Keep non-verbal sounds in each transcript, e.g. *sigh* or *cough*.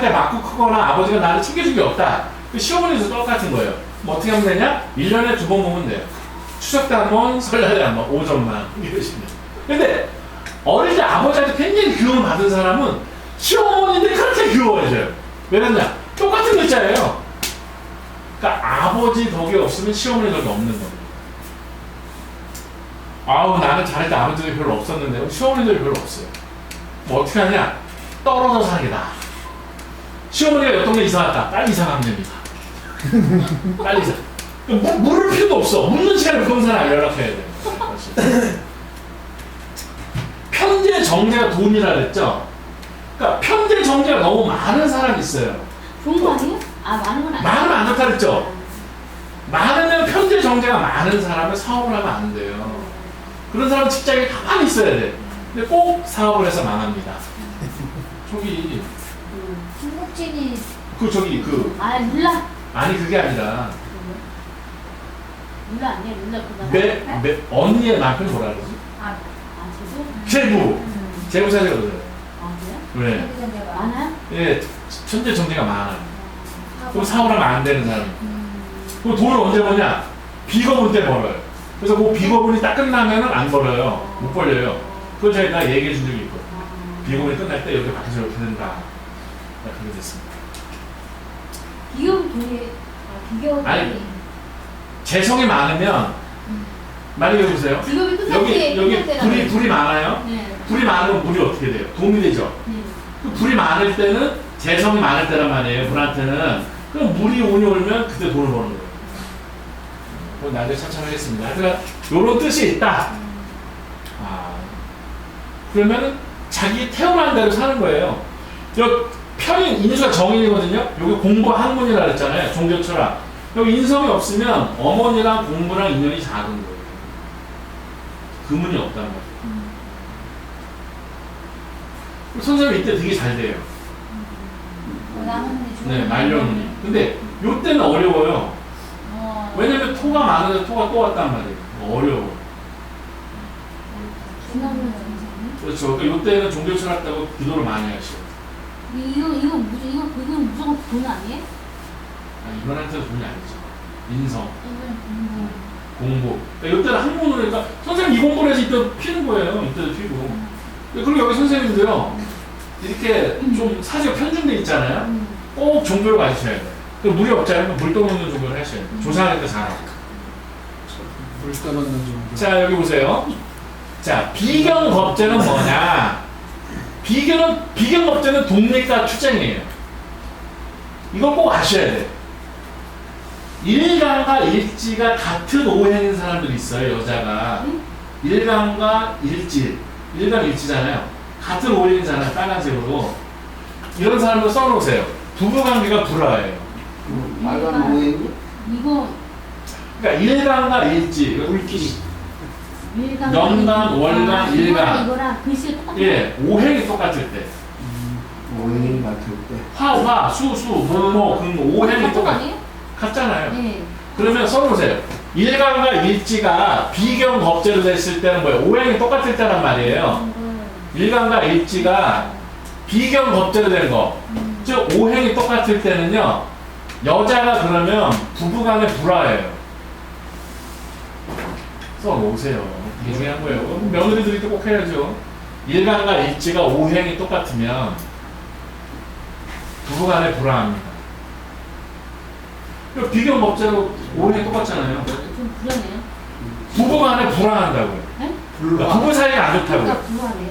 아버지한테 맞고 크거나 아버지가 나를 챙겨준 게 없다. 그 시어머니도 똑같은 거예요. 뭐 어떻게 하면 되냐? 1년에 두 번 보면 돼요. 추석 때 한 번, 설날에 한 번, 5점만. 이러시면. 근데 어릴 때 아버지한테 굉장히 교훈 받은 사람은 시어머니인데 그렇게 교훈해줘요. 왜냐면 똑같은 글자예요. 그러니까 아버지 덕이 없으면 시어머니 덕이 없는 겁니다. 아우 나는 잘할 때 아버지 덕이 별로 없었는데 시어머니 덕이 별로 없어요. 뭐 어떻게 하냐? 떨어져 사기다. 시어머니가 옆 동네 이사 갔다. 빨리 이사 가면 됩니다. *laughs* 빨리 이사. 뭐, 물을 필요도 없어. 묻는 시간에 그런 사람 연락해야 돼. 편제 정제가 돈이라 그랬죠? 그러니까 편제 정제가 너무 많은 사람이 있어요. 좋은 거 아니에요? 아 많은 건 아니에요. 많으면 안 좋다 그랬죠? 많으면 편제 정제가 많은 사람은 사업을 하면 안 돼요. 그런 사람은 직장에 가만히 있어야 돼. 근데 꼭 사업을 해서 망합니다. 저기 그 중국진이 그 저기 그 아 룰라 아니 그게 아니라 룰라 아니에요? 룰라 그거 매, 매 언니의 남편이 뭐라 그러지? 아 저도 제부 제부 사제거든요. 아 그래요? 왜? 많아요? 예 천재 정제가 많아요. 그럼 사업을 하면 안 되는 사람. 그럼 돈을 언제 버냐? 비거분 때 벌어요. 그래서 그 비거분이 딱 끝나면은 안 벌어요. 못 벌려요. 그걸 저희가 얘기해 준 적이 있고 비거분이 끝날 때 여기 밖에서 이렇게 된다. 네, 그렇게 됐습니다. 기업 돈이 아 기업이 아니, 재성이 많으면 만약에 보세요. 끝날 여기 때 여기 끝날 불이 불이 많아요. 네. 불이 많으면 물이 어떻게 돼요? 도움이 되죠. 네. 그 불이 많을 때는 재성이 많을 때란 말이에요. 불한테는 그럼 물이 운이 오면 그때 돈을 버는 거예요. 그건 나중에 참참하겠습니다. 그러니까 이런 뜻이 있다. 아, 그러면 자기 태어난 대로 사는 거예요. 여 편인 인수가 정인이거든요. 여기 공부 학문이라 그랬잖아요. 종교 철학. 여기 인성이 없으면 어머니랑 공부랑 인연이 작은 거예요. 금은이 없다는 거예요. 선생님 이때 되게 잘 돼요. 네, 말년운이. 근데 요 때는 어려워요. 어, 왜냐면 토가 많은데 토가 또 왔단 말이에요. 어려워. 그렇죠. 그러니까 요 때는 종교 철학 다고 기도를 많이 하시고. 이거 이거 무조 이거 그건 무조건 돈 아니에요? 아, 이번한테는 돈이 아니죠. 인성, 이건 공부. 공부. 그러니까 요 때는 학문으로 그러니까 선생님 이 공부를 해서 이때 피는 거예요. 이때도 피고. 그리고 여기 선생님도요. 이렇게 좀 사지가 편중돼 있잖아요. 음. 꼭 종교를 가르쳐야 돼요. 그 물이 없잖아요. 물 떠놓는 종교를 하셔야 돼요. 조사하니까 잘하고. 물 떠넣는 정도. 자 여기 보세요. 자 비경법제는 뭐냐? 비경은 비경법제는 독립과 투쟁이에요. 이걸 꼭 아셔야 돼. 일간과 일지가 같은 오행인 사람들이 있어요. 여자가 응? 일간과 일지, 일간 일지잖아요. 같은 오행이잖아요. 빨간색으로 이런 사람들 써놓으세요. 부부관계가 불화해요. 빨간 오행이 이거 그러니까 일간과 일지, 물끼리. 일간 연간, 월간, 아, 일간. 이거랑 글씨 똑같아. 예, 오행이 똑같을 때. 오행이 같을 때. 화, 화, 수, 수, 목, 목, 금, 오행이 똑같은 거 똑같, 아니에요? 같잖아요. 네. 그러면 써놓으세요. 일간과 일지가 비경 법제로 됐을 때는 뭐예요? 오행이 똑같을 때란 말이에요. 일간과 일지가 비경 법제로 된 거. 음. 즉, 오행이 똑같을 때는요, 여자가 그러면 부부간에 불화해요. 써놓으세요. 이게 중요한 거예요. 며느리들이 또 꼭 해야죠. 일간과 일지가 오행이 똑같으면 부부간에 불화합니다. 그럼 비경 법제로 오행이 똑같잖아요. 좀 불안해요. 부부간에 불화한다고요. 네? 그러니까 부부 사이가 안 좋다고요. 그러니까 불안해.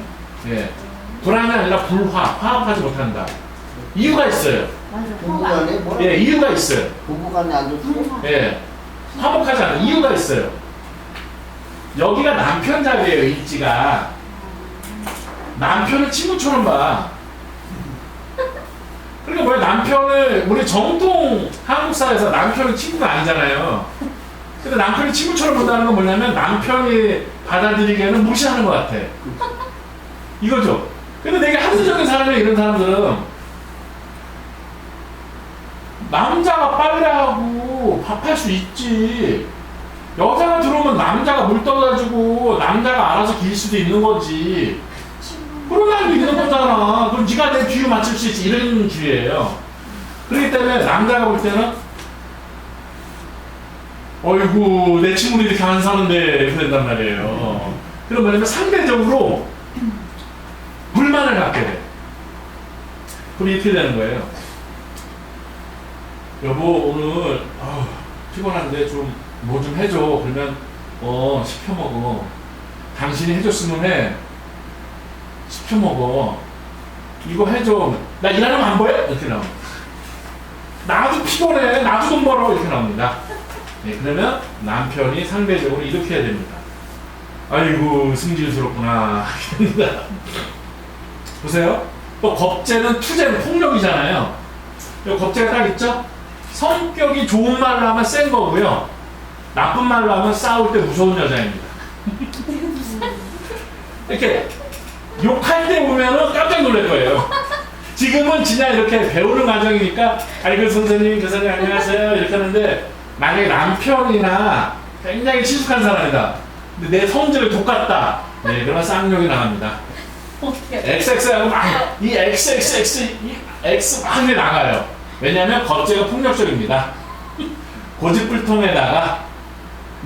예. 불안이 아니라 불화, 화합하지 못한다. 이유가 있어요. 맞아. 부부간에 돼. 뭐? 예, 이유가 있어요. 부부간에 안 좋고. 불화. 예. 화목하지 않아. 이유가 있어요. 여기가 남편 자리예요, 일지가. 남편을 친구처럼 봐. 그러니까 뭐야, 남편을, 우리 정통 한국사에서 남편은 친구가 아니잖아요. 근데 남편이 친구처럼 본다는 건 뭐냐면 남편이 받아들이기에는 무시하는 것 같아. 이거죠. 근데 되게 합리적인 사람이 이런 사람들은 남자가 빨래하고 밥할 수 있지. 여자가 들어오면 남자가 물 떠가지고 남자가 알아서 길 수도 있는 거지. 그럼 난 믿는 거잖아. 그럼 네가 내 비유 맞출 수 있지. 이런 주의예요. 그렇기 때문에 남자가 볼 때는 어이구 내 친구는 이렇게 안 사는데 이렇게 된단 말이에요. 그럼 뭐냐면 상대적으로 불만을 갖게 돼. 그럼 이렇게 되는 거예요. 여보 오늘 아우, 피곤한데 좀 뭐 좀 해줘. 그러면 어 시켜 먹어. 당신이 해줬으면 해. 시켜 먹어. 이거 해줘. 나 일하는 거 안 보여? 이렇게 나옵니다. 나도 피곤해. 나도 돈 벌어. 이렇게 나옵니다. 네, 그러면 남편이 상대적으로 이렇게 해야 됩니다. 아이고 승질스럽구나. 보세요. 또 겁재는 투재는 폭력이잖아요. 이 겁재가 딱 있죠? 성격이 좋은 말로 하면 센 거고요. 나쁜 말로 하면 싸울 때 무서운 여자입니다. 이렇게 욕할 때 보면은 깜짝 놀랄 거예요. 지금은 그냥 이렇게 배우는 과정이니까 아니 그 선생님 그 선생님 안녕하세요 이렇게 하는데 만약에 남편이나 굉장히 친숙한 사람이다. 근데 내 성질을 똑같다. 네, 그러면 쌍욕이 나갑니다. XX하고 막, 이 XXX, 이 X 막 나가요. 왜냐하면 겁재가 폭력적입니다. 고집불통에다가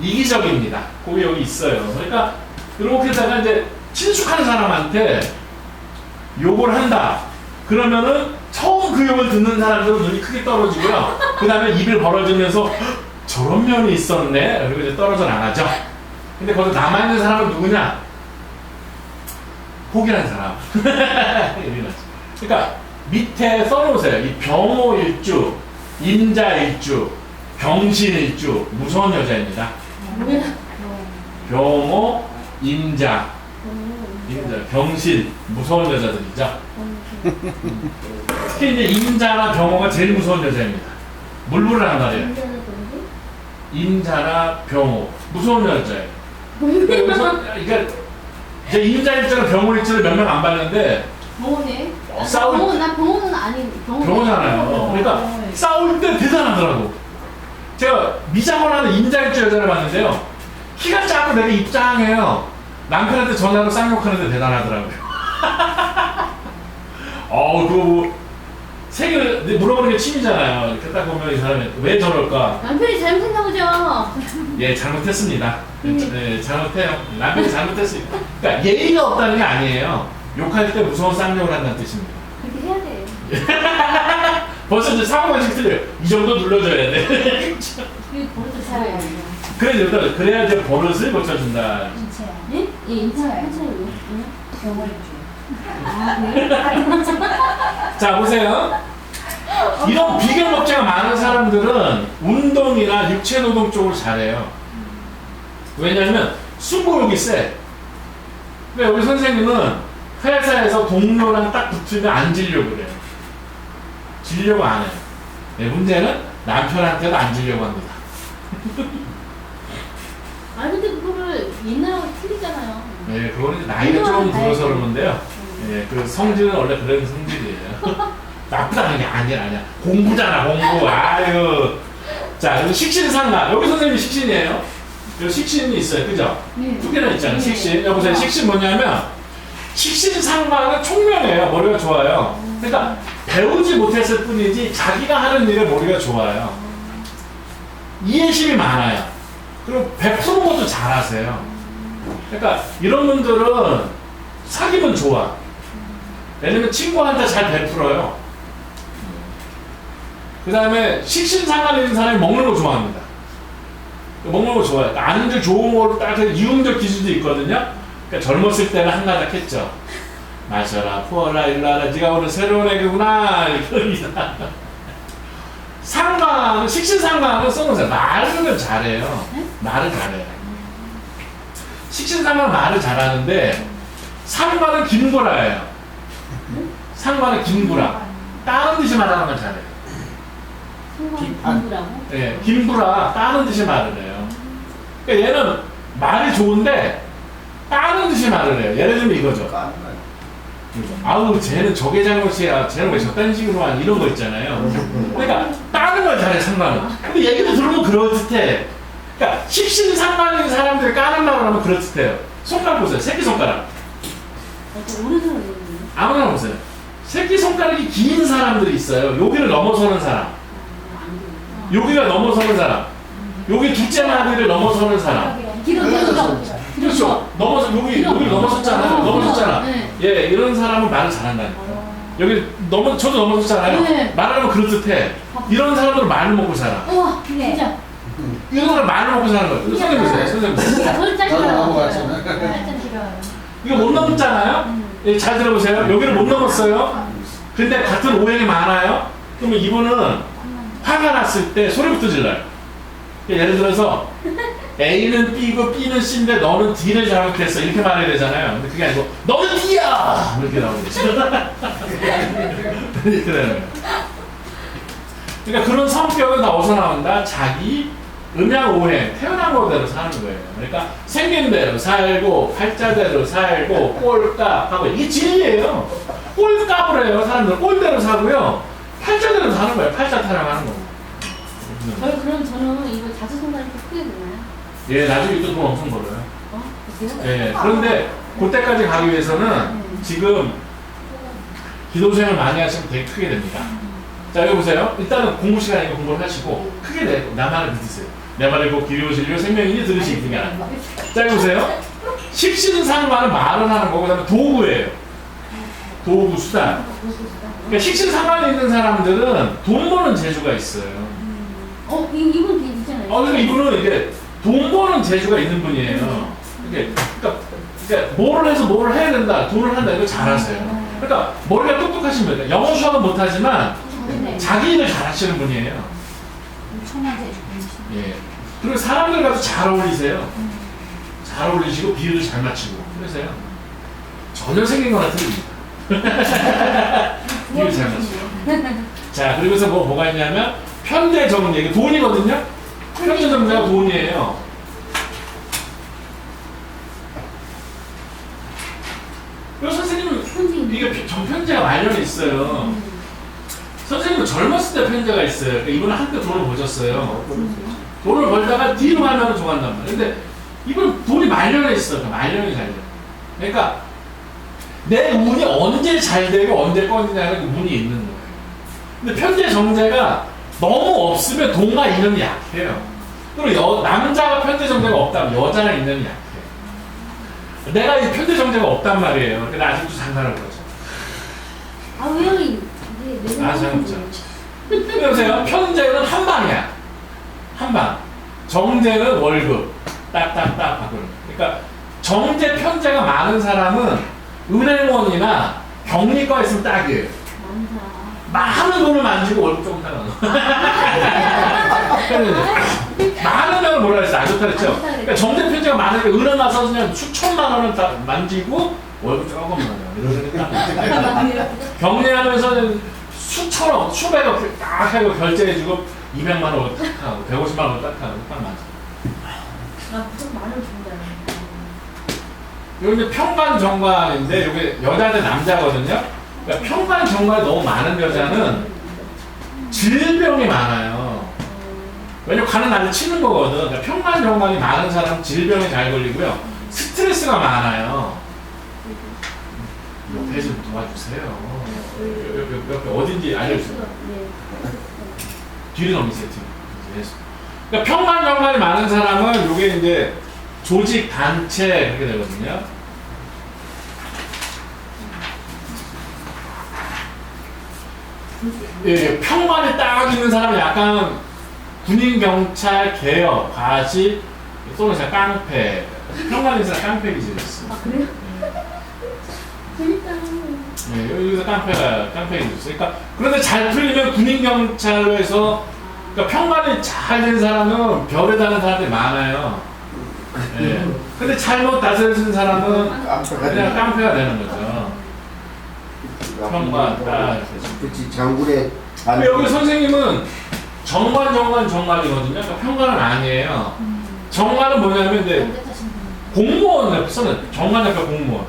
이기적입니다. 그게 여기 있어요. 그러니까 이렇게다가 이제 친숙한 사람한테 욕을 한다. 그러면은 처음 그 욕을 듣는 사람들은 눈이 크게 떨어지고요. 그 다음에 입을 벌어지면서 "헉, 저런 면이 있었네. 그리고 이제 떨어져 나가죠. 근데 거기 남아있는 사람은 누구냐? 포기한 사람. *laughs* 그러니까 밑에 써놓으세요. 이 병호 일주, 임자 일주, 병신 일주, 무서운 여자입니다. 병호, 임자, 임자, 병신, 무서운 여자들이죠. 특히 이제 임자나 병호가 제일 무서운 여자입니다. 물불을 말이에요. 임자나 병호, 무서운 여자예요. 그래서 그러니까 이제 임자일주랑 병호일주를 몇명 안 봤는데? 어, 싸울 병원, 나 병원은 아닌 병원. 병호잖아요. 그러니까 싸울 때 대단하더라고. 제가 미장원하는 임자일주 여자를 봤는데요. 키가 작고 되게 입장해요. 남편한테 전화로 쌍욕하는데 대단하더라고요. *laughs* 어우, 그거 뭐, 세계 물어보는 게 취미잖아요. 이렇게 딱 보면 이 사람이 왜 저럴까? 남편이 잘못했나 보죠. *laughs* 예, 잘못했습니다. 음. 네, 잘못해요. 남편이 잘못했습니다. 그러니까 예의가 없다는 게 아니에요. 욕할 때 무서운 쌍욕을 한다는 뜻입니다. 그렇게 해야 돼. *laughs* 벌써 이제 사고방식 틀려요. 이 정도 눌러줘야 돼. 그 버릇을 살아야 돼. 그래, 그래야 이제 버릇을 고쳐준다. 인체야. 예? 예, 인차, 인차예요. 인차예요. 병원주. 아, 그래요? 자, 보세요. 이런 비경업체가 많은 사람들은 운동이나 육체 노동 쪽을 잘해요. 왜냐면 승부욕이 세. 근데 우리 선생님은 회사에서 동료랑 딱 붙으면 안 지려고 그래요. 지려고 안 해요. 네, 문제는 남편한테도 안 지려고 합니다. *laughs* 아, 근데 그거를 옛날하고 틀리잖아요. 네, 그거는 나이가 좀 들어서 그러는데요. 예, 그 성질은 원래 그런 성질이에요. *laughs* 나쁘다는 게 아니야, 아니야. 공부잖아, 공부. 아유. 자, 여기 식신 상가. 여기 선생님이 식신이에요. 여기 식신이 있어요, 그죠? 네. 두 개나 있잖아요, 네. 식신. 여보세요, 식신 뭐냐면, 식신 상가는 총명해요. 머리가 좋아요. 그러니까, 배우지 못했을 뿐이지, 자기가 하는 일에 머리가 좋아요. 이해심이 많아요. 그리고 베푸는 것도 잘하세요. 그러니까, 이런 분들은 사귀면 좋아. 왜냐면 친구한테 잘 베풀어요. 그 다음에 식신상관 있는 사람이 먹는 거 좋아합니다. 먹는 거 좋아해요. 그러니까 아는 좋은 거로 딱 이용적 기준도 있거든요. 그러니까 젊었을 때는 한가닥 했죠. 마셔라, 부어라, 일러라, 네가 오늘 새로운 애기구나. 이럽니다. 상관은, 식신상관은 써놓으세요. 말을 잘해요. 말을 잘해요. 식신상관은 말을 잘하는데, 상관은 김구라예요. 상관은 김구라. 다른 듯이 말하는 건 잘해요. 아. 예, 김구라 다른 듯이 말을 해요. 그러니까 얘는 말이 좋은데 다른 듯이 말을 해요. 예를 들면 이거죠. 아우 쟤는 저게 잘못이야. 쟤는 왜 저딴 식으로 하니 이런 거 있잖아요. 그러니까 다른 걸 잘해 상관은. 근데 얘기도 들으면 그럴듯해. 그러니까 식신상관인 사람들이 까는 말을 하면 그럴듯해요. 손가락 보세요. 새끼 손가락. 어, 오른손을 내는 아무나 보세요. 새끼 손가락이 긴 사람들이 있어요. 여기를 넘어서는 사람. 여기가 넘어서는 사람. 여기 둘째 마디를 넘어서는 사람. 길어, 길어. 그렇죠. 넘어서 여기. 여기 넘어섰잖아요. 어, 넘어섰잖아. 네. 예, 이런 사람은 말을 잘한다니까. 어. 여기 넘어 저도 넘어섰잖아요. 네. 말하면 그럴듯해. 이런 사람들은 말을 먹고 살아. 우와, 진짜. 이런 사람 말을 먹고 사는 거예요. 선생님 보세요. 선생님 보세요. 나와요. 넘어갔잖아요. 살짝 길어요. 이거 못 넘었잖아요. 예, 잘 들어보세요. 여기를 못 넘었어요. 근데 같은 오행이 많아요. 그러면 이분은 화가 났을 때 소리부터 질러요. 예를 들어서 A는 B고 B는 C인데 너는 D를 잘못했어 이렇게 말해야 되잖아요. 근데 그게 아니고 너는 D야 이렇게. *laughs* 이렇게 거예요. 그러니까 그런 성격은 다 어디서 나온다? 자기 음양 오행 태어난 거대로 사는 거예요. 그러니까 생긴 대로 살고 팔자대로 살고 꼴값하고 이게 진리예요. 꼴값을 해요. 사람들 꼴대로 사고요. 팔자대로 사는 거예요. 팔자 타령하는. 저희 그럼 저는 이거 자주 손가락이 크게 되나요? 예, 나중에 또 돈 엄청 벌어요. 어? 예, 그런데 그때까지 가기 위해서는 지금 기도생을 많이 하시면 되게 크게 됩니다. 자, 여기 보세요. 일단은 공부 시간이니까 공부를 하시고 크게 내, 나만을 믿으세요. 내 말을 곧 기리오실려 생명이니 들으시니까. 자, 여기 보세요. 식신상관은 말을 하는 거고, 그 다음에 도구예요. 도구, 수단. 그러니까 식신상관에 있는 사람들은 돈 버는 재주가 있어요. 어, 이, 이분 있잖아요. 어, 그러니까 이분은 이게 돈 버는 재주가 있는 분이에요. 이게 그러니까, 그러니까 뭐를 해서 뭐를 해야 된다, 돈을 한다 이거 잘하세요. 그러니까 머리가 똑똑하신 분이에요. 영어 수학은 못하지만 네. 자기 일을 잘하시는 분이에요. 청와대. 예. 그리고 사람들과도 잘 어울리세요. 잘 어울리시고 비율도 잘 맞추고 그러세요. 전혀 생긴 거랑 틀립니다. 비율 잘 맞추고. 자, 그리고서 뭐 뭐가 있냐면 편대정제 이게 돈이거든요. 편대정제가 돈이에요. 그리고 선생님은 선생님. 이게 정편제가 말년에 있어요. 선생님은 젊었을 때 편제가 있어요. 그러니까 이분은 한때 돈을 버셨어요. 돈을 벌다가 뒤로 가면 좋아한단 말이에요. 근데 이분은 돈이 말년에 있어. 그러니까 말년이 잘 돼. 그러니까 내 운이 언제 잘 되고 언제 꺼지냐는 그 운이 있는 거예요. 근데 편제 정제가 너무 없으면 돈과 인연이 약해요. 그리고 여, 남자가 편제 정제가 없다면 여자랑 인연이 약해. 내가 이 편제 정제가 없단 말이에요. 근데 아직도 장난을 거죠. 아? 이- 네, 네, 아, 잘 먹자. 여보세요. 편제는 한 방이야. 한 방. 정제는 월급. 딱딱딱 바꾸는. 그러니까 정제 편제가 많은 사람은 은행원이나 격리과 있으면 딱이에요. 많다. 많은 돈을 만지고 월급 조금 따가 *laughs* 많은 명을 뭐라 그랬어? 안 좋다 그랬죠? 그러니까 편제가 많으니까 은행 가서 그냥 수천만 원을 다 만지고 월급 조금 나요. 이러니까 격리하면서는 수천억, 수백억 딱 하고 결제해주고 200만 원 딱 하고 150만 원 딱 하고 딱 맞아. 나 무조건 말을 준다. 여기 평관 정관인데 여기 여자 대 남자거든요. 그러니까 평관 정관이 너무 많은 여자는 질병이 많아요. 왜냐면 가는 날을 치는 거거든. 그러니까 평관 정관이 많은 사람은 질병이 잘 걸리고요. 스트레스가 많아요. 옆에 좀 도와주세요. 옆에, 옆에, 어딘지 알려주세요. 네. 뒤로 넘기세요. 예. 그러니까 평관 정관이 많은 사람은 이게 이제 조직 단체 이렇게 되거든요. 예, 평관이 딱 있는 사람은 약간 군인, 경찰, 개혁, 과시, 또는 자 깡패. 깡패 기질 있어. 아, 그래요? 재밌다. 예, 여기서 깡패가 깡패 기질 있어. 그러니까 그런데 잘 풀리면 군인, 경찰로 해서 그러니까 평관이 잘 된 사람은 별에 다는 사람들이 많아요. 예. 근데 잘못 다스려진 사람은 그냥 깡패가 되는 거죠. 평관 딱. 그치 장군의 근데 여기 선생님은 정관, 정관, 정관이거든요. 그러니까 평관은 아니에요. 정관은 뭐냐면 이제. 공무원 서는 정관 약간 공무원.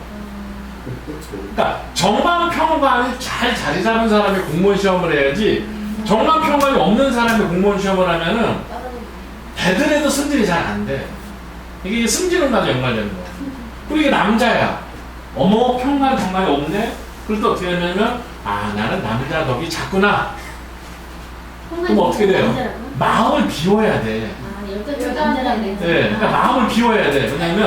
그러니까 정관 평관이 잘 자리 잡은 사람이 공무원 시험을 해야지 정관 평관이 없는 사람이 공무원 시험을 하면은 되더라도 승진이 잘 안 돼. 이게 승진은까지 연관되는 거야. 그리고 이게 남자야. 어머 평간 정말이 없네. 그럴 때 어떻게 되냐면 아 나는 남자 덕이 작구나. 그럼 어떻게 돼요? 마음을 비워야 돼. 아 여자 여자한테 남자라고. 네, 그러니까 마음을 비워야 돼. 왜냐면